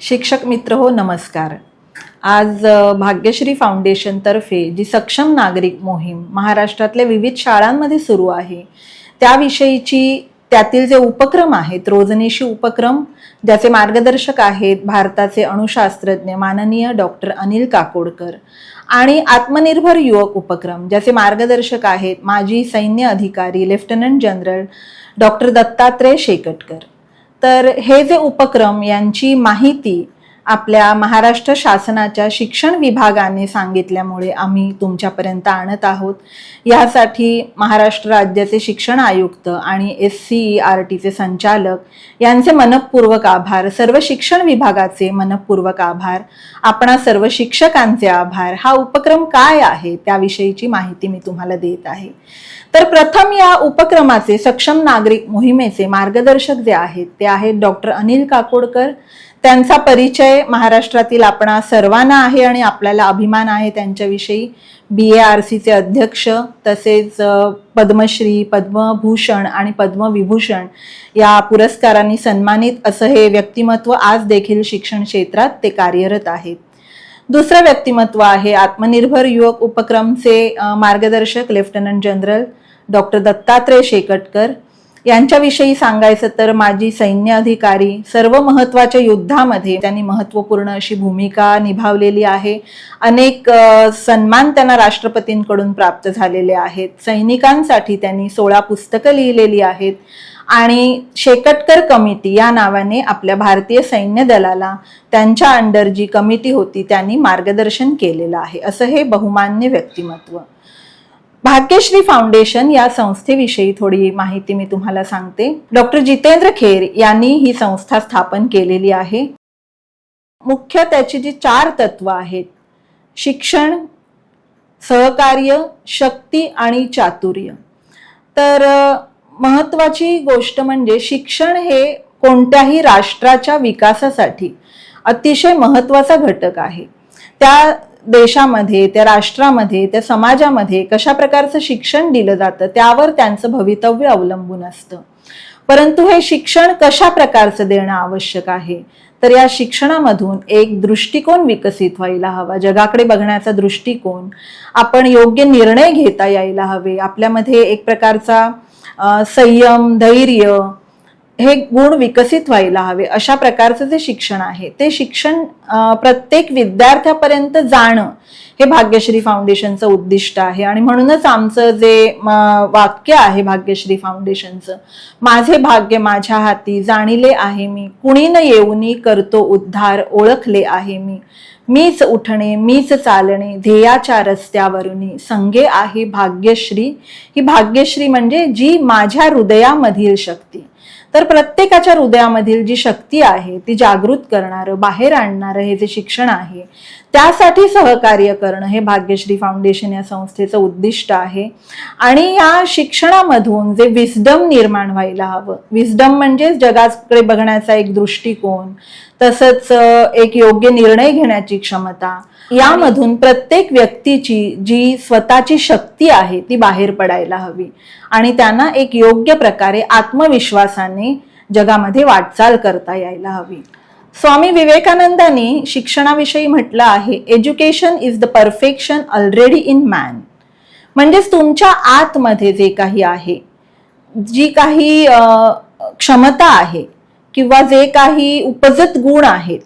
शिक्षक मित्र हो नमस्कार. आज भाग्यश्री फाउंडेशनतर्फे जी सक्षम नागरिक मोहीम महाराष्ट्रातल्या विविध शाळांमध्ये सुरू आहे त्याविषयीची त्यातील जे उपक्रम आहेत रोजनेशी उपक्रम ज्याचे मार्गदर्शक आहेत भारताचे अणुशास्त्रज्ञ माननीय डॉक्टर अनिल काकोडकर आणि आत्मनिर्भर युवक उपक्रम ज्याचे मार्गदर्शक आहेत माजी सैन्य अधिकारी lieutenant general doctor Dattatray Shekatkar. तर हे जे उपक्रम यांची माहिती आपल्या महाराष्ट्र शासनाच्या शिक्षण विभागाने सांगितल्यामुळे आम्ही तुमच्यापर्यंत आणत आहोत. यासाठी महाराष्ट्र राज्याचे शिक्षण आयुक्त आणि एस सी ई आर टीचे संचालक यांचे मनपूर्वक आभार सर्व शिक्षण विभागाचे मनपूर्वक आभार आपणा सर्व शिक्षकांचे आभार. हा उपक्रम काय आहे त्याविषयीची माहिती मी तुम्हाला देत आहे. तर प्रथम या उपक्रमाचे सक्षम नागरिक मोहिमेचे मार्गदर्शक जे आहेत ते आहेत डॉक्टर अनिल काकोडकर त्यांचा परिचय महाराष्ट्रातील आपणा सर्वांना आहे आणि आपल्याला अभिमान आहे त्यांच्याविषयी. बी ए आर सीचे अध्यक्ष तसेच पद्मश्री पद्मभूषण आणि पद्मविभूषण या पुरस्कारांनी सन्मानित असं हे व्यक्तिमत्व आज देखील शिक्षण क्षेत्रात ते कार्यरत आहेत. दुसरं व्यक्तिमत्व आहे आत्मनिर्भर युवक उपक्रमचे मार्गदर्शक lieutenant general doctor Dattatray Shekatkar. यांच्याविषयी सांगायचं तर माजी सैन्य अधिकारी सर्व महत्त्वाच्या युद्धामध्ये त्यांनी महत्त्वपूर्ण अशी भूमिका निभावलेली आहे. अनेक सन्मान त्यांना राष्ट्रपतींकडून प्राप्त झालेले आहेत. सैनिकांसाठी त्यांनी सोळा पुस्तकं लिहिलेली आहेत. आणि शेकटकर कमिटी या नावाने आपल्या भारतीय सैन्य दलाला त्यांच्या अंडर जी कमिटी होती त्यांनी मार्गदर्शन केलेलं आहे. असं हे बहुमान्य व्यक्तिमत्व. भाग्यश्री फाउंडेशन या संस्थेविषयी थोडी माहिती मी तुम्हाला सांगते. डॉक्टर जितेंद्र खेर यांनी ही संस्था स्थापन केलेली आहे. मुख्य त्याची जी चार तत्व आहेत. शिक्षण सहकार्य शक्ती आणि चातुर्य. तर महत्त्वाची गोष्ट म्हणजे शिक्षण हे कोणत्याही राष्ट्राच्या विकासासाठी अतिशय महत्त्वाचा घटक आहे. त्या देशामध्ये त्या राष्ट्रामध्ये त्या समाजामध्ये कशा प्रकारचं शिक्षण दिलं जातं त्यावर त्यांचं भवितव्य अवलंबून असतं. परंतु हे शिक्षण कशा प्रकारचं देणं आवश्यक आहे? तर या शिक्षणामधून एक दृष्टिकोन विकसित व्हायला हवा. जगाकडे बघण्याचा दृष्टिकोन. आपण योग्य निर्णय घेता यायला हवे. आपल्यामध्ये एक प्रकारचा संयम धैर्य हे गुण विकसित व्हायला हवे. अशा प्रकारचं जे शिक्षण आहे ते शिक्षण प्रत्येक विद्यार्थ्यापर्यंत जाणं हे भाग्यश्री फाउंडेशनचं उद्दिष्ट आहे. आणि म्हणूनच आमचं जे वाक्य आहे भाग्यश्री फाउंडेशनचं माझे भाग्य माझ्या हाती जाणिले आहे मी. कुणीन येऊनी करतो उद्धार ओळखले आहे मी. मीच उठणे मीच चालणे ध्येयाच्या रस्त्यावरुनी संगे आहे भाग्यश्री. ही भाग्यश्री म्हणजे जी माझ्या हृदयामधील शक्ती. तर प्रत्येकाच्या हृदयामधील जी शक्ती आहे ती जागृत करणारं बाहेर आणणारं हे जे शिक्षण आहे त्यासाठी सहकार्य करणं हे भाग्यश्री फाउंडेशन या संस्थेचं उद्दिष्ट आहे. आणि या शिक्षणामधून जे विस्डम निर्माण व्हायला हवं. विस्डम म्हणजे जगाकडे बघण्याचा एक दृष्टिकोन तसंच एक योग्य निर्णय घेण्याची क्षमता. यामधून प्रत्येक व्यक्तीची जी स्वतःची शक्ती आहे ती बाहेर पडायला हवी. आणि त्यांना एक योग्य प्रकारे आत्मविश्वासाने जगामध्ये वाटचाल करता यायला हवी. स्वामी विवेकानंदांनी शिक्षणाविषयी म्हटलं आहे education is the perfection already in man म्हणजेच तुमच्या आतमध्ये जे काही आहे जी काही क्षमता आहे किंवा जे काही उपजत गुण आहेत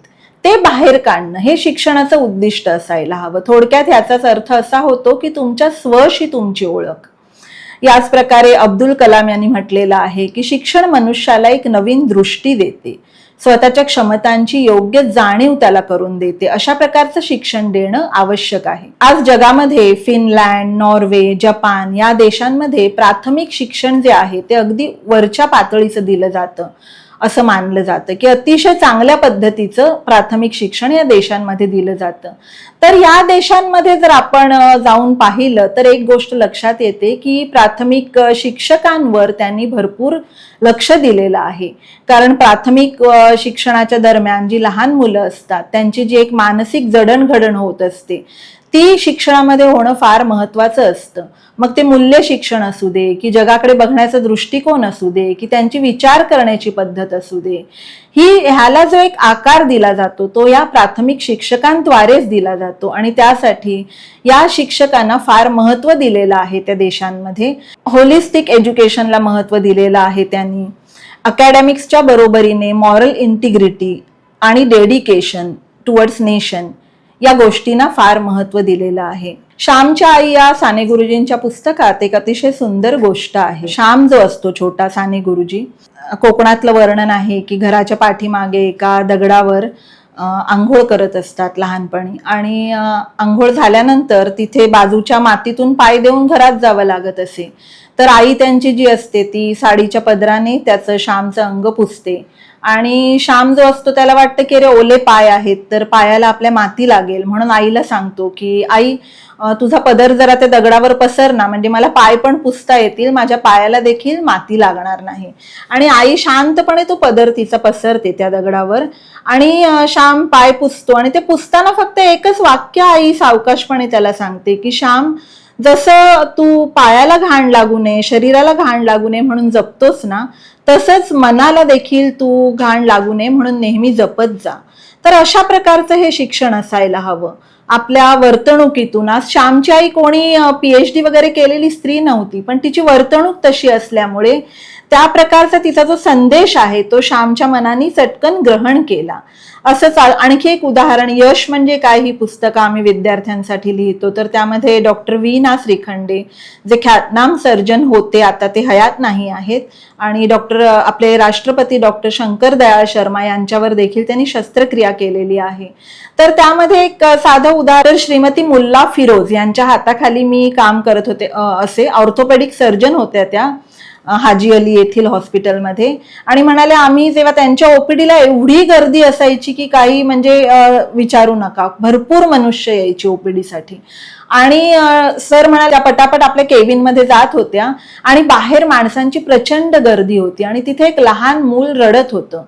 ते बाहेर काढणं हे शिक्षणाचं उद्दिष्ट असायला हवं. थोडक्यात ह्याचाच अर्थ असा होतो की तुमच्या स्वशी तुमची ओळख. याच प्रकारे अब्दुल कलाम यांनी म्हटलेलं आहे की शिक्षण मनुष्याला एक नवीन दृष्टी देते. स्वतःच्या क्षमतांची योग्य जाणीव त्याला करून देते. अशा प्रकारचं शिक्षण देणं आवश्यक आहे. आज जगामध्ये फिनलँड नॉर्वे जपान या देशांमध्ये प्राथमिक शिक्षण जे आहे ते अगदी वरच्या पातळीचं दिलं जातं. असं मानलं जातं की अतिशय चांगल्या पद्धतीचं प्राथमिक शिक्षण या देशांमध्ये दिलं जातं. तर या देशांमध्ये जर आपण जाऊन पाहिलं तर एक गोष्ट लक्षात येते की प्राथमिक शिक्षकांवर त्यांनी भरपूर लक्ष दिलेलं आहे. कारण प्राथमिक शिक्षणाच्या दरम्यान जी लहान मुलं असतात त्यांची जी एक मानसिक जडणघडण होत असते ती शिक्षणामध्ये होणं फार महत्वाचं असतं. मग ते मूल्य शिक्षण असू दे की जगाकडे बघण्याचा दृष्टिकोन असू दे की त्यांची विचार करण्याची पद्धत असू दे ही ह्याला जो एक आकार दिला जातो तो या प्राथमिक शिक्षकांद्वारेच दिला जातो. आणि त्यासाठी या शिक्षकांना फार महत्त्व दिलेलं आहे त्या देशांमध्ये. होलिस्टिक एज्युकेशनला महत्त्व दिलेलं आहे त्यांनी. अकॅडमिक्सच्या बरोबरीने मॉरल इंटिग्रिटी आणि डेडिकेशन टुवर्ड्स नेशन या गोष्टींना फार महत्त्व दिलेलं आहे. श्यामच्या आई या साने गुरुजींच्या पुस्तकात एक अतिशय सुंदर गोष्ट आहे. श्याम जो असतो छोटा साने गुरुजी कोकणातलं वर्णन आहे की घराच्या पाठीमागे एका दगडावर आंघोळ करत असतात लहानपणी. आणि आंघोळ झाल्यानंतर तिथे बाजूच्या मातीतून पाय देऊन घरात जावं लागत असे. तर आई त्यांची जी असते ती साडीच्या पदराने त्याचं श्यामचं अंग पुसते. आणि श्याम जो असतो त्याला वाटतं की अरे ओले पाय आहेत तर पायाला आपल्या माती लागेल म्हणून आईला सांगतो की आई तुझा पदर जरा त्या दगडावर पसर ना म्हणजे मला पाय पण पुसता येतील माझ्या पायाला देखील माती लागणार नाही. आणि आई शांतपणे तो पदर तिचा पसरते त्या दगडावर. आणि श्याम पाय पुसतो आणि ते पुसताना फक्त एकच वाक्य आई सावकाशपणे त्याला सांगते की श्याम जसं तू पायाला घाण लागू नये शरीराला घाण लागू नये म्हणून जपतोस ना तसंच मनाला देखील तू घाण लागू नये म्हणून नेहमी जपत जा. तर अशा प्रकारचं हे शिक्षण असायला हवं. आपल्या वर्तणुकीतून आज श्यामची आई कोणी पीएचडी वगैरे केलेली स्त्री नव्हती पण तिची वर्तणूक तशी असल्यामुळे त्या प्रकारचा तिचा जो संदेश आहे तो श्यामच्या मनाने चटकन ग्रहण केला. असंच आणखी एक उदाहरण यश म्हणजे काय? ही पुस्तकं आम्ही विद्यार्थ्यांसाठी लिहितो. तर त्यामध्ये डॉक्टर व्ही ना श्रीखंडे जे ख्यातनाम सर्जन होते आता ते हयात नाही आहेत. आणि डॉक्टर आपले राष्ट्रपती डॉक्टर शंकर दयाळ शर्मा यांच्यावर देखील त्यांनी शस्त्रक्रिया केलेली आहे. तर त्यामध्ये एक साधं उदाहरण श्रीमती मुल्ला फिरोज यांच्या हाताखाली मी काम करत होते. असे ऑर्थोपेडिक सर्जन होत्या त्या. हाजी अली येथील हॉस्पिटलमध्ये. आणि म्हणाले आम्ही जेव्हा त्यांच्या ओपीडीला एवढी गर्दी असायची की काही म्हणजे विचारू नका. भरपूर मनुष्य यायची ओपीडी साठी आणि सर म्हणाल्या पटापट आपल्या केबिनमध्ये जात होत्या आणि बाहेर माणसांची प्रचंड गर्दी होती आणि तिथे एक लहान मूल रडत होतं.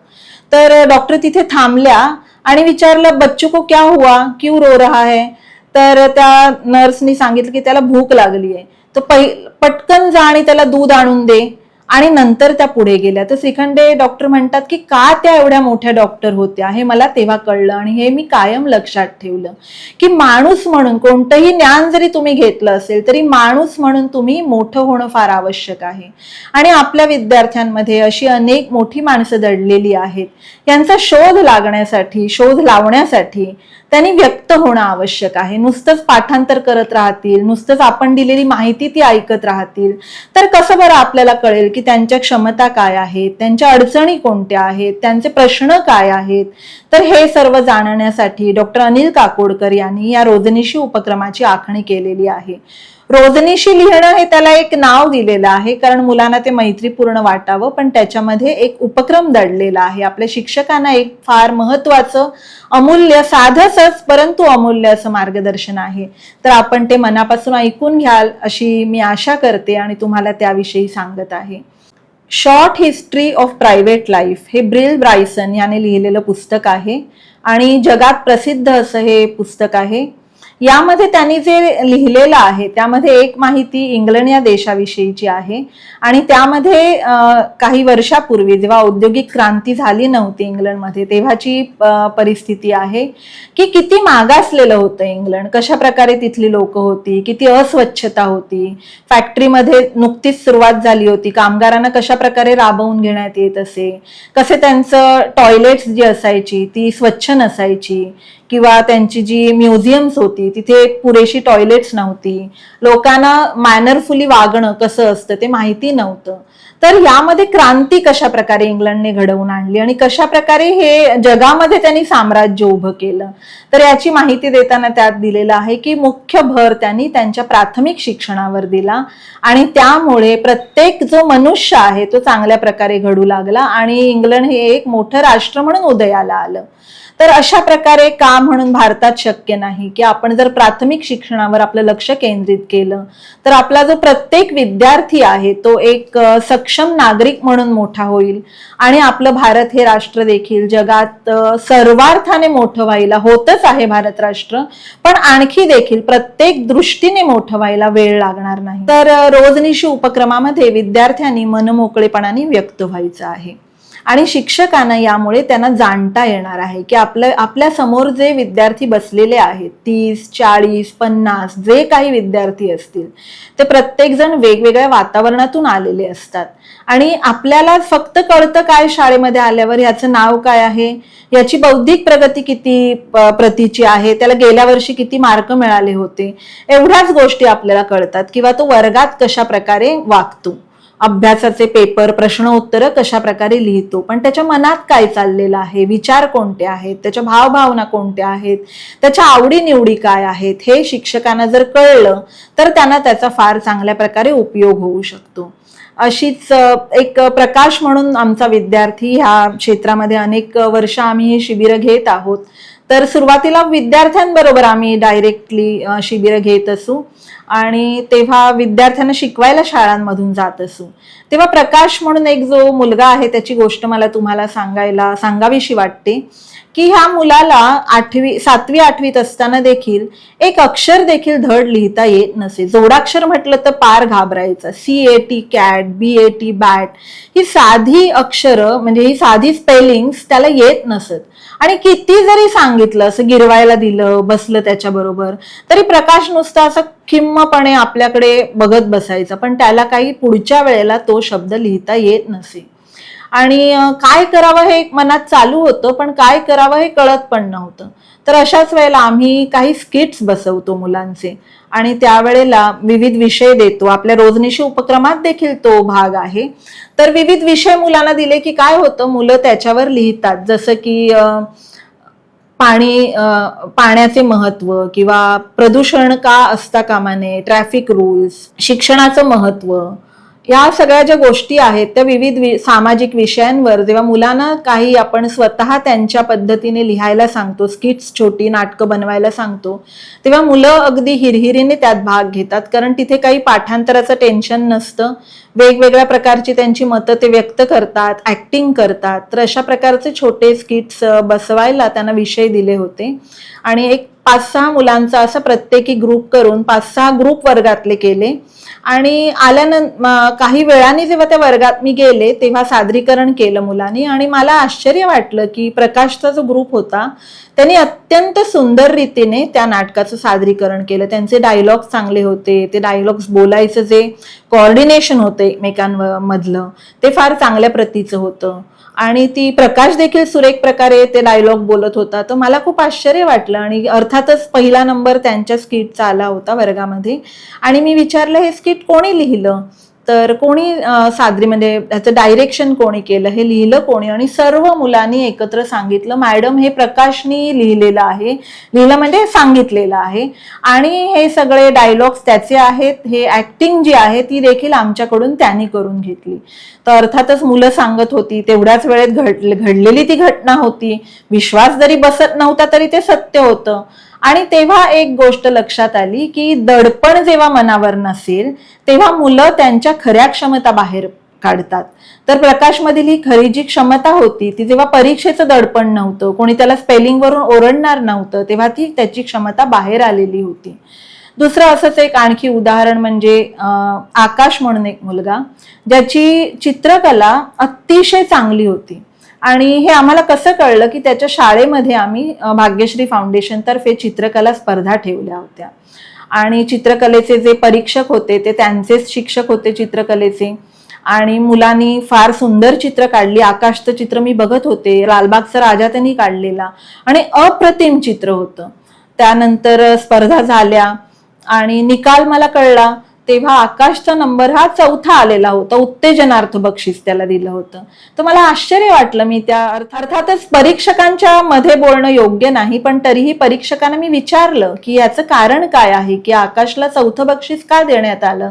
तर डॉक्टर तिथे थांबल्या आणि विचारलं बच्चू को क्या हुआ? क्यों रो रहा है? तर त्या नर्सनी सांगितलं की त्याला भूक लागली आहे तर पै पटकन जा आणि त्याला दूध आणून दे. आणि नंतर त्या पुढे गेल्या. तर श्रीखंडे डॉक्टर म्हणतात की का त्या एवढ्या मोठ्या डॉक्टर होत्या? हे मला तेव्हा कळलं आणि हे मी कायम लक्षात ठेवलं. की माणूस म्हणून कोणतंही ज्ञान जरी तुम्ही घेतलं असेल तरी माणूस म्हणून तुम्ही मोठं होणं फार आवश्यक आहे. आणि आपल्या विद्यार्थ्यांमध्ये अशी अनेक मोठी माणसं दडलेली आहेत. यांचा शोध लागण्यासाठी शोध लावण्यासाठी त्यांनी व्यक्त होणं आवश्यक आहे. नुसतंच पाठांतर करत राहतील नुसतंच आपण दिलेली माहिती ती ऐकत राहतील. तर कसं बरं आपल्याला कळेल की त्यांच्या क्षमता काय आहेत त्यांच्या अडचणी कोणत्या आहेत त्यांचे प्रश्न काय आहेत? तर हे सर्व जाणण्यासाठी डॉक्टर अनिल काकोडकर यांनी या रोजनिशी उपक्रमाची आखणी केलेली आहे. रोजनीशी लिहिणं हे त्याला एक नाव दिलेलं आहे कारण मुलांना ते मैत्रीपूर्ण वाटावं पण त्याच्यामध्ये एक उपक्रम दडलेला आहे. आपल्या शिक्षकांना एक फार महत्वाचं अमूल्य साधसच परंतु अमूल्य असं मार्गदर्शन आहे. तर आपण ते मनापासून ऐकून घ्याल अशी मी आशा करते आणि तुम्हाला त्याविषयी सांगत आहे. Short history of private life हे ब्रिल ब्रायसन याने लिहिलेलं पुस्तक आहे आणि जगात प्रसिद्ध असं हे पुस्तक आहे. यामध्ये त्यांनी जे लिहिलेलं आहे त्यामध्ये एक माहिती इंग्लंड या देशाविषयीची आहे. आणि त्यामध्ये काही वर्षापूर्वी जेव्हा औद्योगिक क्रांती झाली नव्हती इंग्लंडमध्ये तेव्हाची परिस्थिती आहे की किती मागासलेलं होतं इंग्लंड कशा प्रकारे तिथली लोक होती किती अस्वच्छता होती फॅक्टरीमध्ये नुकतीच सुरुवात झाली होती कामगारांना कशा प्रकारे राबवून घेण्यात येत असे कसे त्यांचं टॉयलेट्स जी असायची ती स्वच्छ नसायची किंवा त्यांची जी म्युझियम्स होती तिथे पुरेशी टॉयलेट्स नव्हती. लोकांना मॅनरफुली वागणं कसं असतं ते माहिती नव्हतं. तर यामध्ये क्रांती कशा प्रकारे इंग्लंडने घडवून आणली आणि कशा प्रकारे हे जगामध्ये त्यांनी साम्राज्य उभं केलं? तर याची माहिती देताना त्यात दिलेलं आहे की मुख्य भर त्यांनी त्यांच्या प्राथमिक शिक्षणावर दिला आणि त्यामुळे प्रत्येक जो मनुष्य आहे तो चांगल्या प्रकारे घडू लागला आणि इंग्लंड हे एक मोठं राष्ट्र म्हणून उदयाला आलं. तर अशा प्रकारे का म्हणून भारतात शक्य नाही? की आपण जर प्राथमिक शिक्षणावर आपलं लक्ष केंद्रित केलं तर आपला जो प्रत्येक विद्यार्थी आहे तो एक सक्षम नागरिक म्हणून मोठा होईल. आणि आपलं भारत हे राष्ट्र देखील जगात सर्वार्थाने मोठं व्हायला होतच आहे भारत राष्ट्र. पण आणखी देखील प्रत्येक दृष्टीने मोठं व्हायला वेळ लागणार नाही. तर रोजनिशी उपक्रमामध्ये विद्यार्थ्यांनी मनमोकळेपणाने व्यक्त व्हायचं आहे. आणि शिक्षकांना यामुळे त्यांना जाणता येणार आहे की आपलं आपल्यासमोर जे विद्यार्थी बसलेले आहेत तीस चाळीस पन्नास जे काही विद्यार्थी असतील ते प्रत्येकजण वेगवेगळ्या वातावरणातून आलेले असतात. आणि आपल्याला फक्त कळतं काय शाळेमध्ये आल्यावर ह्याचं नाव काय आहे याची बौद्धिक प्रगती किती प्रतीची आहे त्याला गेल्या वर्षी किती मार्क मिळाले होते एवढ्याच गोष्टी आपल्याला कळतात किंवा तो वर्गात कशा प्रकारे वागतो. अभ्यासाचे पेपर प्रश्न उत्तर कशा प्रकारे लिहितो? पण त्याच्या मनात काय चाललेलं आहे? विचार कोणते आहेत? त्याच्या भावभावना कोणत्या आहेत? त्याच्या आवडीनिवडी काय आहेत? हे शिक्षकांना जर कळलं तर त्यांना त्याचा फार चांगल्या प्रकारे उपयोग होऊ शकतो. अशीच एक प्रकाश म्हणून आमचा विद्यार्थी ह्या क्षेत्रामध्ये अनेक वर्ष आम्ही ही शिबिरं घेत आहोत. तर सुरुवातीला विद्यार्थ्यांबरोबर आम्ही डायरेक्टली शिबिरं घेत असू आणि तेव्हा विद्यार्थ्यांना शिकवायला शाळांमधून जात असू. तेव्हा प्रकाश म्हणून एक जो मुलगा आहे त्याची गोष्ट मला तुम्हाला सांगायला सांगावीशी वाटते. की ह्या मुलाला आठवी सातवी आठवीत असताना देखील एक अक्षर देखील धड लिहिता येत नसे. जोडाक्षर म्हटलं तर पार घाबरायचं. C A T cat B A T bat ही साधी अक्षरं म्हणजे ही साधी स्पेलिंग्स त्याला येत नसत. आणि किती जरी सांगितलं असं गिरवायला दिलं बसलं त्याच्याबरोबर तरी प्रकाश नुसता असं खिम्मपणे आपल्याकडे बघत बसायचा. पण त्याला काही पुढच्या वेळेला तो शब्द लिहिता येत नसे. आणि काय करावं हे मनात चालू होतं पण काय करावं हे कळत पण नव्हतं. तर अशाच वेळेला आम्ही काही स्किट्स बसवतो मुलांचे. आणि त्यावेळेला विविध विषय देतो. आपल्या रोजनिशी उपक्रमात देखील तो भाग आहे. तर विविध विषय मुलांना दिले की काय होतं मुलं त्याच्यावर लिहितात. जसं की पाणी पाण्याचे महत्त्व किंवा प्रदूषण का असता कामा नये ट्रॅफिक रूल्स शिक्षणाचं महत्त्व या सगळ्या ज्या गोष्टी आहेत त्या विविध वि- सामाजिक विषयांवर जेव्हा मुलांना काही आपण स्वतः त्यांच्या पद्धतीने लिहायला सांगतो स्किट्स छोटी नाटकं बनवायला सांगतो तेव्हा मुलं अगदी हिरहिरीने त्यात भाग घेतात. कारण तिथे काही पाठांतराचं टेन्शन नसतं. वेगवेगळ्या प्रकारची त्यांची मतं ते व्यक्त करतात ऍक्टिंग करतात. तर अशा प्रकारचे छोटे स्किट्स बसवायला त्यांना विषय दिले होते. आणि एक पाच सहा मुलांचा असं प्रत्येकी ग्रुप करून पाच सहा ग्रुप वर्गातले केले. आणि आल्यानंतर काही वेळाने जेव्हा त्या वर्गात मी गेले तेव्हा सादरीकरण केलं मुलांनी. आणि मला आश्चर्य वाटलं की प्रकाशचा जो ग्रुप होता त्यांनी अत्यंत सुंदर रीतीने त्या नाटकाचं सादरीकरण केलं. त्यांचे डायलॉग्स चांगले होते ते डायलॉग्स बोलायचं जे कॉर्डिनेशन होतं एकमेकांमधलं ते फार चांगल्या प्रतीचं होतं. आणि ती प्रकाश देखील सुरेख प्रकारे ते डायलॉग बोलत होता. तर मला खूप आश्चर्य वाटलं आणि अर्थातच पहिला नंबर त्यांच्या स्किटचा आला होता वर्गामध्ये. आणि मी विचारलं हे स्किट कोणी लिहिलं? तर कोणी सादरी म्हणजे त्याचं डायरेक्शन कोणी केलं हे लिहिलं कोणी? आणि सर्व मुलांनी एकत्र सांगितलं. मॅडम हे प्रकाशनी लिहिलेलं आहे. लिहिलं म्हणजे सांगितलेलं आहे. आणि हे सगळे डायलॉग्स त्याचे आहेत. हे ऍक्टिंग जी आहे ती देखील आमच्याकडून त्यांनी करून घेतली. तर अर्थातच मुलं सांगत होती तेवढ्याच वेळेत घड घडलेली ती घटना होती. विश्वास जरी बसत नव्हता तरी ते सत्य होतं. आणि तेव्हा एक गोष्ट लक्षात आली की दडपण जेव्हा मनावर नसेल तेव्हा मुलं त्यांच्या खऱ्या क्षमता बाहेर काढतात. तर प्रकाशमधील ही खरी जी क्षमता होती ती जेव्हा परीक्षेचं दडपण नव्हतं कोणी त्याला स्पेलिंग वरून ओरडणार नव्हतं तेव्हा ती त्याची क्षमता बाहेर आलेली होती. दुसरं असंच एक आणखी उदाहरण म्हणजे आकाश म्हणून एक मुलगा ज्याची चित्रकला अतिशय चांगली होती. आणि हे आम्हाला कसं कळलं की त्याच्या शाळेमध्ये आम्ही भाग्यश्री फाउंडेशनतर्फे चित्रकला स्पर्धा ठेवल्या होत्या. आणि चित्रकलेचे जे परीक्षक होते ते त्यांचेच शिक्षक होते चित्रकलेचे. आणि मुलांनी फार सुंदर चित्र काढली. आकाशचं चित्र मी बघत होते. लालबागचा राजा त्यांनी काढलेला. आणि अप्रतिम चित्र होतं. त्यानंतर स्पर्धा झाल्या. आणि निकाल मला कळला तेव्हा आकाशचा नंबर हा चौथा आलेला होता. उत्तेजनार्थ बक्षीस त्याला दिलं होतं. तर मला आश्चर्य वाटलं मी त्या अर्थातच परीक्षकांच्या मध्ये बोलणं योग्य नाही पण तरीही परीक्षकांना मी विचारलं की याचं कारण काय आहे की आकाशला चौथं बक्षीस का देण्यात आलं?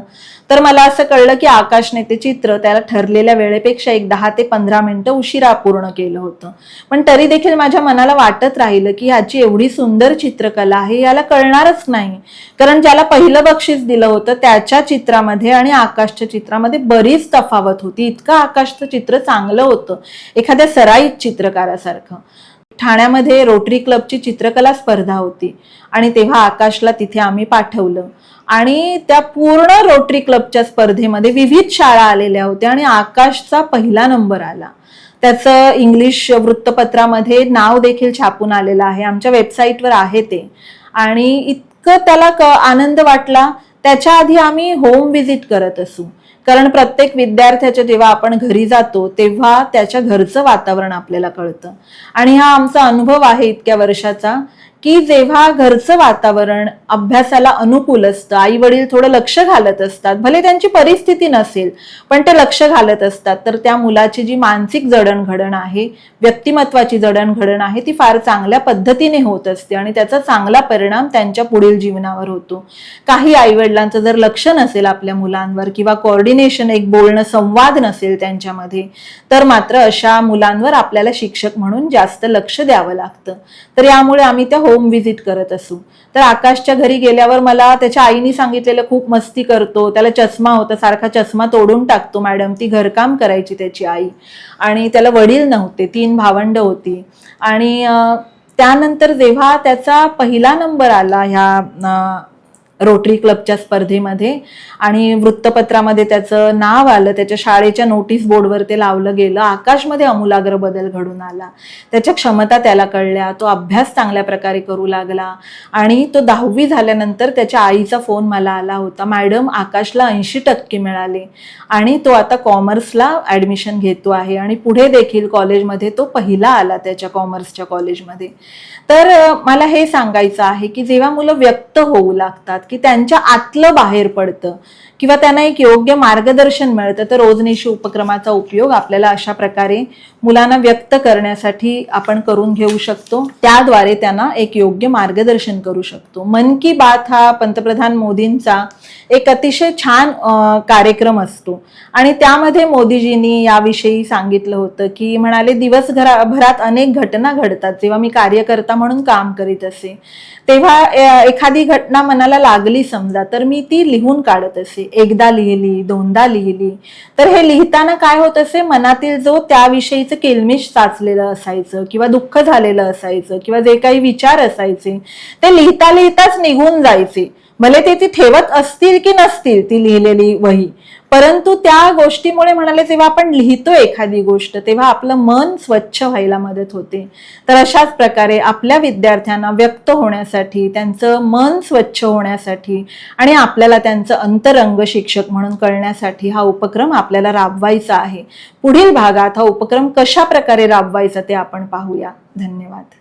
तर मला असं कळलं की आकाशने ते चित्र त्याला ठरलेल्या वेळेपेक्षा एक दहा ते पंधरा मिनिटं उशिरा पूर्ण केलं होतं. पण तरी देखील माझ्या मनाला वाटत राहिलं की ह्याची एवढी सुंदर चित्रकला आहे याला कळणारच नाही. कारण ज्याला पहिलं बक्षीस दिलं होतं त्याच्या चित्रामध्ये आणि आकाशच्या चित्रामध्ये बरीच तफावत होती. इतकं आकाशचं चित्र चांगलं होतं एखाद्या सराईत चित्रकारासारखं. ठाण्यामध्ये रोटरी क्लबची चित्रकला स्पर्धा होती आणि तेव्हा आकाशला तिथे आम्ही पाठवलं. आणि त्या पूर्ण रोटरी क्लबच्या स्पर्धेमध्ये विविध शाळा आलेल्या होत्या आणि आकाशचा पहिला नंबर आला. त्याचं इंग्लिश वृत्तपत्रामध्ये नाव देखील छापून आलेलं आहे. आमच्या वेबसाईटवर आहे ते. आणि इतकं त्याला क आनंद वाटला. त्याच्या आधी आम्ही होम विजिट करत असू. कारण प्रत्येक विद्यार्थ्याच्या जेव्हा आपण घरी जातो तेव्हा त्याच्या घरचं वातावरण आपल्याला कळतं. आणि हा आमचा अनुभव आहे इतक्या वर्षाचा. की जेव्हा घरचं वातावरण अभ्यासाला अनुकूल असतं आई वडील थोडं लक्ष घालत असतात भले त्यांची परिस्थिती नसेल पण ते लक्ष घालत असतात तर त्या मुलाची जी मानसिक जडणघडण आहे व्यक्तिमत्वाची जडणघडण आहे ती फार चांगल्या पद्धतीने होत असते आणि त्याचा चांगला परिणाम त्यांच्या पुढील जीवनावर होतो. काही आई वडिलांचं जर लक्ष नसेल आपल्या मुलांवर किंवा कोऑर्डिनेशन एक बोलणं संवाद नसेल त्यांच्यामध्ये तर मात्र अशा मुलांवर आपल्याला शिक्षक म्हणून जास्त लक्ष द्यावं लागतं. तर यामुळे आम्ही त्या होम व्हिजिट करत असू. तर आकाशच्या घरी गेल्यावर मला त्याच्या आईने सांगितलेलं खूप मस्ती करतो त्याला चष्मा होता सारखा चष्मा तोडून टाकतो मॅडम ती घरकाम करायची त्याची आई. आणि त्याला वडील नव्हते तीन भावंड होती. आणि त्यानंतर जेव्हा त्याचा पहिला नंबर आला ह्या रोटरी क्लबच्या स्पर्धेमध्ये आणि वृत्तपत्रामध्ये त्याचं नाव आलं त्याच्या शाळेच्या नोटीस बोर्डवर ते लावलं गेलं आकाशमध्ये आमूलाग्र बदल घडून आला. त्याच्या क्षमता त्याला कळल्या तो अभ्यास चांगल्या प्रकारे करू लागला आणि तो दहावी झाल्यानंतर त्याच्या आईचा फोन मला आला होता. मॅडम आकाशला ऐंशी टक्के मिळाले आणि तो आता कॉमर्सला ॲडमिशन घेतो आहे आणि पुढे देखील कॉलेजमध्ये तो पहिला आला त्याच्या कॉमर्सच्या कॉलेजमध्ये. तर मला हे सांगायचं आहे की जेव्हा मुलं व्यक्त होऊ लागतात की त्यांच्या आतलं बाहेर पडतं किंवा त्यांना एक योग्य मार्गदर्शन मिळतं. तर रोजनिशी उपक्रमाचा उपयोग आपल्याला अशा प्रकारे मुलांना व्यक्त करण्यासाठी आपण करून घेऊ शकतो. त्याद्वारे त्यांना एक योग्य मार्गदर्शन करू शकतो. मन की बात हा पंतप्रधान मोदींचा एक अतिशय छान कार्यक्रम असतो. आणि त्यामध्ये मोदीजींनी याविषयी सांगितलं होतं की म्हणाले दिवसभरात अनेक घटना घडतात. जेव्हा मी कार्यकर्ता म्हणून काम करीत असे तेव्हा एखादी घटना मनाला लागली समजा तर मी ती लिहून काढत असे. एकदा लिहिली दोनदा लिहिली. तर हे लिहिताना काय होत असे मनातील जो त्याविषयीचं केलमिश साचलेलं असायचं किंवा दुःख झालेलं असायचं किंवा जे काही विचार असायचे ते लिहिता लिहिताच निघून जायचे. भले ते ती ठेवत असतील की नसतील ती लिहिलेली वही परंतु त्या गोष्टीमुळे म्हणाले जेव्हा आपण लिहितो एखादी गोष्ट तेव्हा आपलं मन स्वच्छ व्हायला मदत होते. तर अशाच प्रकारे आपल्या विद्यार्थ्यांना व्यक्त होण्यासाठी त्यांचं मन स्वच्छ होण्यासाठी आणि आपल्याला त्यांचं अंतरंग शिक्षक म्हणून कळण्यासाठी हा उपक्रम आपल्याला राबवायचा आहे. पुढील भागात हा उपक्रम कशा प्रकारे राबवायचा ते आपण पाहूया. धन्यवाद.